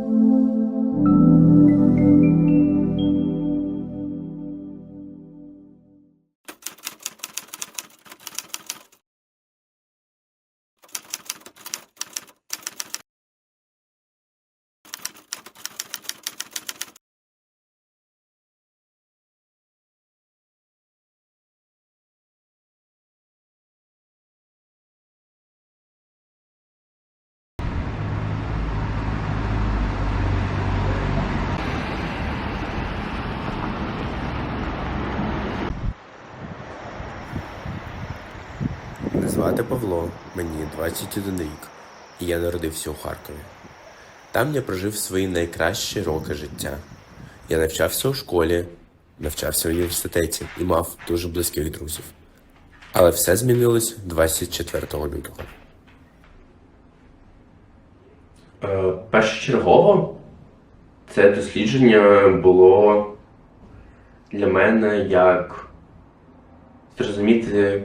thank you звати Павло, мені 21 рік, і я народився у Харкові. Там я прожив свої найкращі роки життя. Я навчався у школі, навчався в університеті і мав дуже близьких друзів. Але все змінилось 24 лютого. Е, Першочергово це дослідження було для мене як зрозуміти,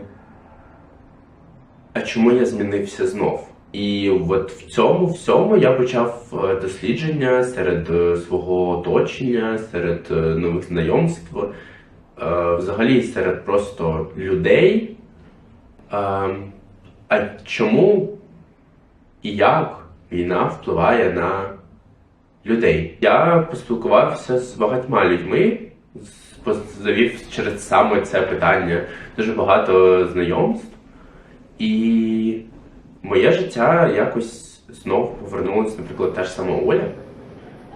а чому я змінився знов. І от в цьому всьому я почав е, дослідження серед е, свого оточення, серед е, нових знайомств, взагалі серед просто людей. Е, А чому і як війна впливає на людей. Я поспілкувався з багатьма людьми, завів через саме це питання дуже багато знайомств, і моє життя якось знову повернулося, наприклад, та ж сама Оля,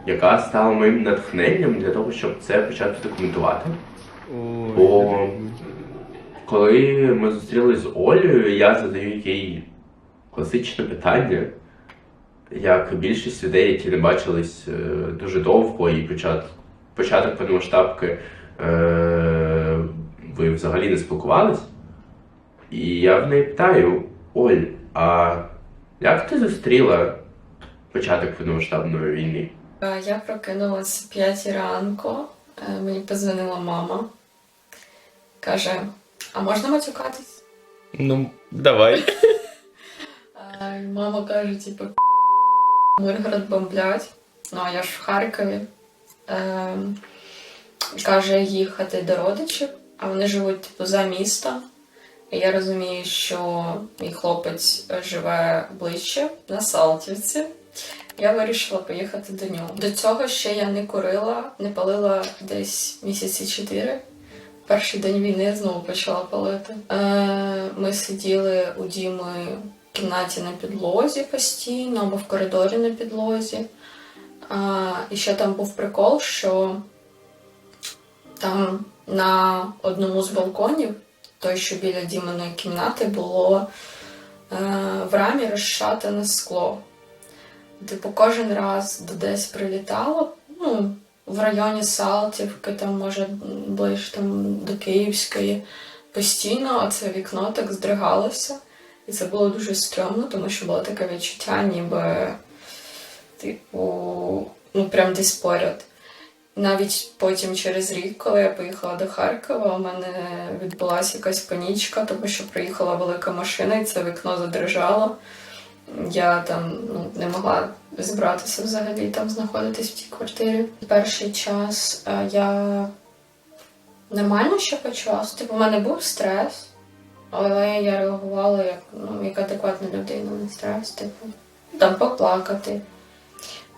яка стала моїм натхненням для того, щоб це почати документувати. Бо коли ми зустрілися з Олею, я задаю їй класичне питання, як більшість людей, які не бачились е, дуже довго, і початок, початок повномасштабки е, ви взагалі не спілкувались. І я в неї питаю: Оль, а як ти зустріла початок повномасштабної війни? Е, Я прокинулася в 5 ранку. Е, Мені позвонила мама. Каже: а можна матюкатись? Ну, давай. Е, Мама каже, типу, Миргород бомблять. Ну, а я ж в Харкові. Каже їхати до родичів, а вони живуть типу за містом. Я розумію, що мій хлопець живе ближче на Салтівці. Я вирішила поїхати до нього. До цього ще я не курила, не палила десь місяці чотири. Перший день війни знову почала палити. Е, ми сиділи у Діми в кімнаті на підлозі постійно, або в коридорі на підлозі. І ще там був прикол, що там на одному з балконів, той, що біля Діминої кімнати, було е, в рамі розшатане скло. Типу, кожен раз десь прилітало, ну, в районі Салтівки, там, може, ближче там, до Київської, постійно оце вікно так здригалося. І це було дуже стрьомно, тому що було таке відчуття, ніби, типу, ну прям десь поряд. Навіть потім через рік, коли я поїхала до Харкова, у мене відбулася якась панічка, тому що приїхала велика машина і це вікно задрижало. Я там ну, не могла зібратися взагалі там знаходитись в тій квартирі. Перший час е, я нормально ще почалась. Типу, у мене був стрес, але я реагувала як, ну, як адекватна людина на стрес, типу, там поплакати.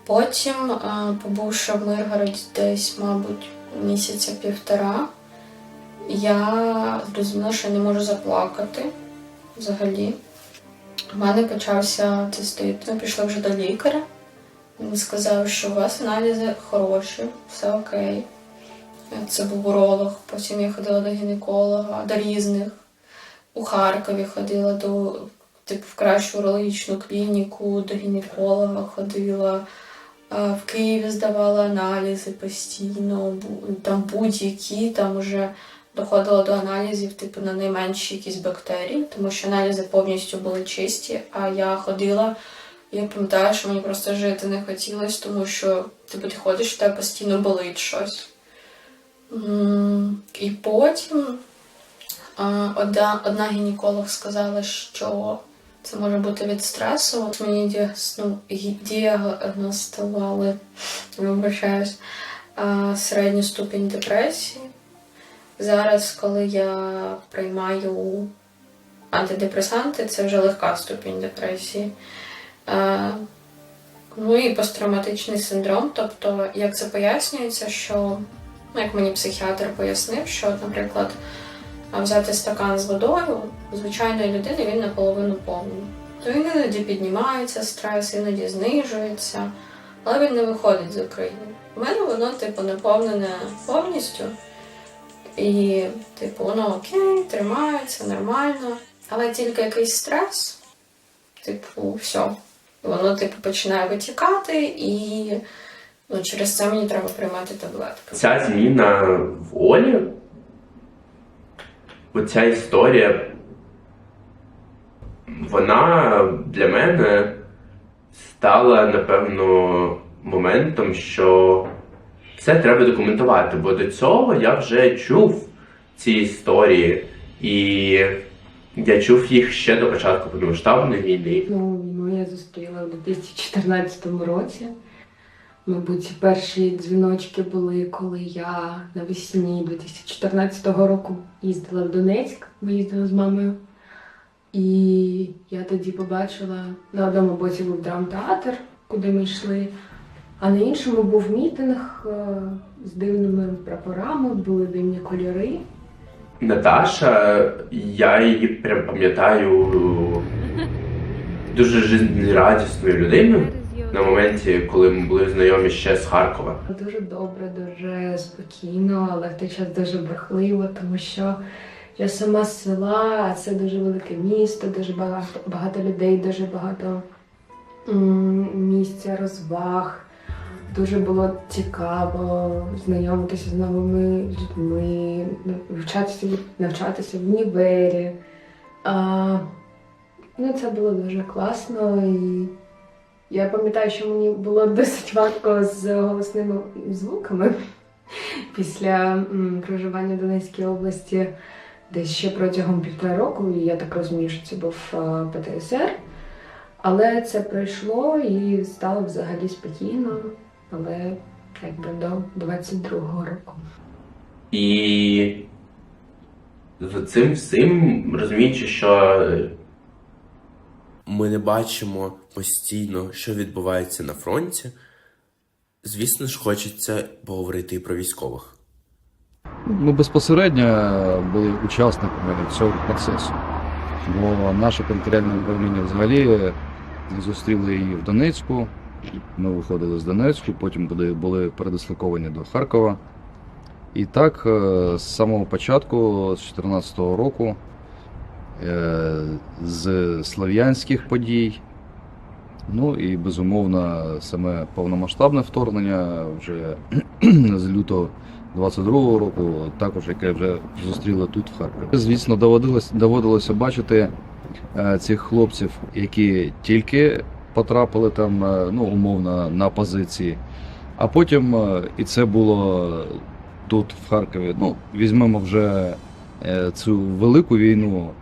Потім, е, побувши в Миргороді десь, мабуть, місяця півтора, я зрозуміла, що я не можу заплакати взагалі. У мене почався цистит. Ми пішли вже до лікаря. Він сказав, що у вас аналізи хороші, все окей. Це був уролог. Потім я ходила до гінеколога, до різних. У Харкові ходила до типу, в кращу урологічну клініку, до гінеколога ходила. В Києві здавала аналізи постійно, там будь-які, там вже доходило до аналізів, типу, на найменші якісь бактерії, тому що аналізи повністю були чисті, а я ходила. Я пам'ятаю, що мені просто жити не хотілося, тому що типу, ти ходиш, в тебе постійно болить щось. І потім одна, одна гінеколог сказала, що Це може бути від стресу. От Мені діагносту- гі- діагностували, вибачаюсь, середню ступінь депресії. Зараз, коли я приймаю антидепресанти, це вже легка ступінь депресії. Ну і посттравматичний синдром. Тобто, як це пояснюється, що, ну, як мені психіатр пояснив, що, наприклад, а взяти стакан з водою звичайної людини він наполовину повний. То він іноді піднімається стрес, іноді знижується, але він не виходить з України. У мене воно, типу, наповнене повністю. І, типу, воно окей, тримається нормально. Але тільки якийсь стрес, типу, все. Воно, типу, починає витікати, і ну, через це мені треба приймати таблетки. Ця зміна в Олі, оця історія, вона для мене стала, напевно, моментом, що це треба документувати, бо до цього я вже чув ці історії, і я чув їх ще до початку повномасштабної війни. Ну, війну я зустріла у 2014 році. Мабуть, перші дзвіночки були, коли я навесні 2014 року їздила в Донецьк, виїздила з мамою. І я тоді побачила на одному боці був драмтеатр, куди ми йшли, а на іншому був мітинг е, з дивними прапорами, були дивні кольори. Наташа, я її прям пам'ятаю дуже жизнерадісною людиною на моменті, коли ми були знайомі ще з Харкова. Дуже добре, дуже спокійно, але в той час дуже брехливо, тому що я сама з села, а це дуже велике місто, дуже багато, багато людей, дуже багато місця розваг. Дуже було цікаво знайомитися з новими людьми, навчатися, навчатися в універі. А, ну, це було дуже класно і я пам'ятаю, що мені було досить важко з голосними звуками після проживання в Донецькій області десь ще протягом півтора року, і я так розумію, що це був е, ПТСР. Але це пройшло і стало взагалі спокійно, але якби до 22-го року. І з цим всім розуміючи, що Ми не бачимо постійно, що відбувається на фронті. Звісно ж, хочеться поговорити і про військових. Ми безпосередньо були учасниками цього процесу. Бо наше територіальне управління взагалі зустріли її в Донецьку. Ми виходили з Донецьку, потім були, були передислоковані до Харкова. І так, е, з самого початку, з 2014 року, з слов'янських подій, ну і безумовно, саме повномасштабне вторгнення вже з лютого 22-го року, також яке вже зустріли тут в Харкові. Звісно, доводилось доводилося бачити е, цих хлопців, які тільки потрапили там, е, ну умовно, на позиції. А потім, е, і це було тут, в Харкові. Ну, візьмемо вже е, цю велику війну, е,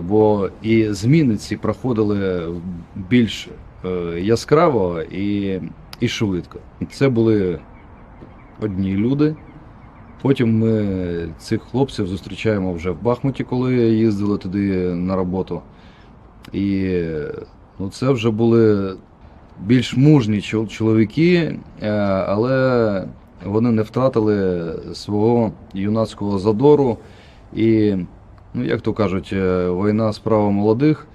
бо і зміни ці проходили більш е, яскраво і, і швидко. Це були одні люди. Потім ми цих хлопців зустрічаємо вже в Бахмуті, коли їздили туди на роботу. І ну, це вже були більш мужні чоловіки, е, але вони не втратили свого юнацького задору. І, ну, як то кажуть, е, війна справа молодих.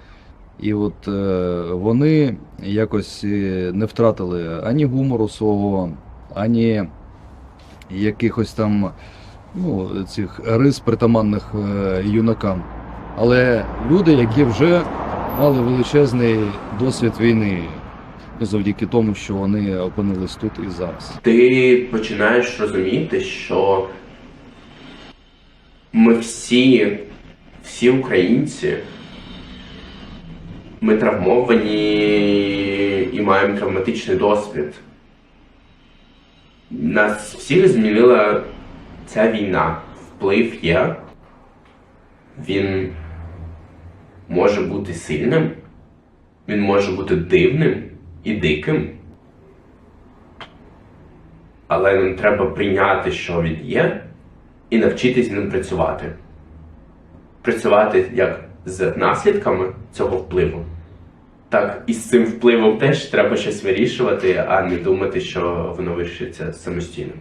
І от е, вони якось е, не втратили ані гумору свого, ані якихось там ну, цих рис притаманних юнакам. Але люди, які вже мали величезний досвід війни, завдяки тому, що вони опинились тут і зараз. ти починаєш розуміти, що ми всі, всі українці, ми травмовані і маємо травматичний досвід. Нас всіх змінила ця війна. Вплив є. Він може бути сильним, Він може бути дивним і диким. Але нам треба прийняти, що він є, і навчитись ним працювати. Працювати як з наслідками цього впливу, так і з цим впливом теж треба щось вирішувати, а не думати, що воно вирішиться самостійно.